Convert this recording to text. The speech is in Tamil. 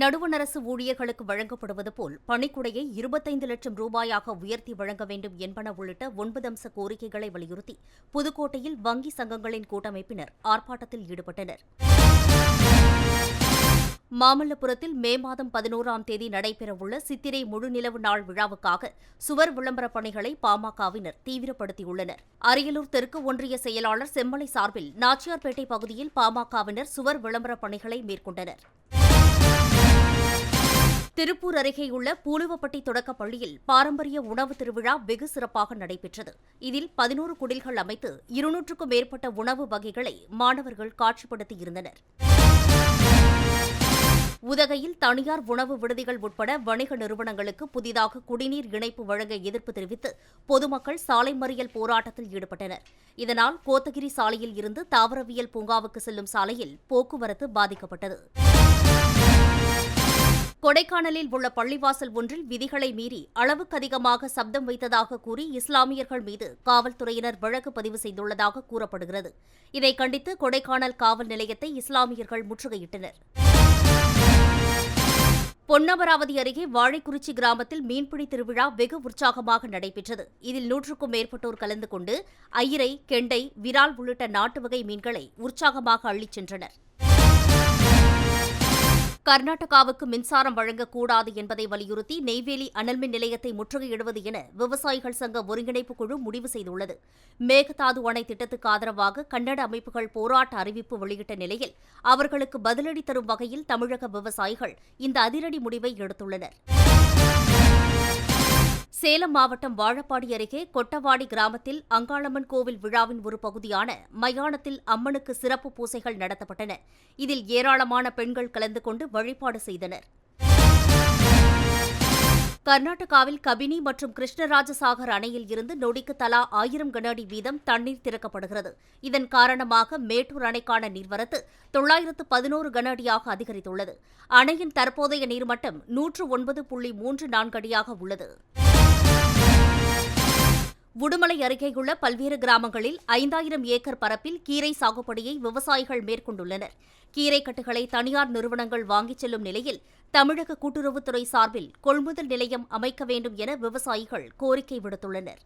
நடுவணரசு ஊழியர்களுக்கு வழங்கப்படுவது போல் பணிக்குடையை இருபத்தைந்து லட்சம் ரூபாயாக உயர்த்தி வழங்க வேண்டும் என்பன உள்ளிட்ட ஒன்பது அம்ச கோரிக்கைகளை வலியுறுத்தி புதுக்கோட்டையில் வங்கி சங்கங்களின் கூட்டமைப்பினர் ஆர்ப்பாட்டத்தில் ஈடுபட்டனர். மாமல்லபுரத்தில் மே மாதம் பதினோராம் தேதி நடைபெறவுள்ள சித்திரை முழுநிலவு நாள் விழாவுக்காக சுவர் விளம்பரப் பணிகளை பாமகவினர் தீவிரப்படுத்தியுள்ளனர். அரியலூர் தெற்கு ஒன்றிய செயலாளர் செம்மலை சார்பில் நாச்சியார்பேட்டை பகுதியில் பாமகவினர் சுவர் விளம்பரப் பணிகளை மேற்கொண்டனர். திருப்பூர் அருகேயுள்ள பூலுவப்பட்டி தொடக்கப் பள்ளியில் பாரம்பரிய உணவு திருவிழா வெகு சிறப்பாக நடைபெற்றது. இதில் பதினோரு குடில்கள் அமைத்து இருநூற்றுக்கும் மேற்பட்ட உணவு வகைகளை மாணவர்கள் காட்சிப்படுத்தியிருந்தனர் உதகையில் தனியார் உணவு விடுதிகள் உட்பட வணிக நிறுவனங்களுக்கு புதிதாக குடிநீர் இணைப்பு வழங்க எதிர்ப்பு தெரிவித்து பொதுமக்கள் சாலை மறியல் போராட்டத்தில் ஈடுபட்டனர். இதனால் கோத்தகிரி சாலையில் இருந்து தாவரவியல் பூங்காவுக்கு செல்லும் சாலையில் போக்குவரத்து பாதிக்கப்பட்டது. கொடைக்கானலில் உள்ள பள்ளிவாசல் ஒன்றில் விதிகளை மீறி அளவுக்கு அதிகமாக சப்தம் வைத்ததாக கூறி இஸ்லாமியர்கள் மீது காவல்துறையினர் வழக்கு பதிவு செய்துள்ளதாக கூறப்படுகிறது. இதை கண்டித்து கொடைக்கானல் காவல் நிலையத்தை இஸ்லாமியர்கள் முற்றுகையிட்டனர். பொன்னமராவதி அருகே வாழைக்குறிச்சி கிராமத்தில் மீன்பிடி திருவிழா வெகு உற்சாகமாக நடைபெற்றது. இதில் நூற்றுக்கும் மேற்பட்டோர் கலந்து கொண்டு அயிரை கெண்டை விரால் உள்ளிட்ட நாட்டு வகை மீன்களை உற்சாகமாக அள்ளிச் சென்றனர். கர்நாடகாவுக்கு மின்சாரம் வழங்கக்கூடாது என்பதை வலியுறுத்தி நெய்வேலி அனல்மின் நிலையத்தை முற்றுகையிடுவது என விவசாயிகள் சங்க ஒருங்கிணைப்பு குழு முடிவு செய்துள்ளது. மேகதாது அணை திட்டத்துக்கு ஆதரவாக கன்னட அமைப்புகள் போராட்ட அறிவிப்பு வெளியிட்ட நிலையில் அவர்களுக்கு பதிலடி தரும் வகையில் தமிழக விவசாயிகள் இந்த அதிரடி முடிவை எடுத்துள்ளனர். சேலம் மாவட்டம் வாழப்பாடி அருகே கொட்டவாடி கிராமத்தில் அங்காளம்மன் கோவில் விழாவின் ஒரு பகுதியான மயானத்தில் அம்மனுக்கு சிறப்பு பூசைகள் நடத்தப்பட்டன. இதில் ஏராளமான பெண்கள் கலந்து கொண்டு வழிபாடு செய்தனர். கர்நாடகாவில் கபினி மற்றும் கிருஷ்ணராஜசாகர் அணையில் இருந்து நொடிக்கு தலா ஆயிரம் கன அடி வீதம் தண்ணீர் திறக்கப்படுகிறது. இதன் காரணமாக மேட்டூர் அணைக்கான நீர்வரத்து தொள்ளாயிரத்து பதினோரு கன அடியாக அதிகரித்துள்ளது. அணையின் தற்போதைய நீர்மட்டம் நூற்று ஒன்பது புள்ளி மூன்று நான்கு அடியாக உள்ளது. உடுமலை அருகேயுள்ள பல்வேறு கிராமங்களில் ஐந்தாயிரம் ஏக்கர் பரப்பில் கீரை சாகுபடியை விவசாயிகள் மேற்கொண்டுள்ளனர். கீரைக்கட்டுகளை தனியார் நிறுவனங்கள் வாங்கிச் செல்லும் நிலையில் தமிழக கூட்டுறவுத்துறை சார்பில் கொள்முதல் நிலையம் அமைக்க வேண்டும் என விவசாயிகள் கோரிக்கை விடுத்துள்ளனர்.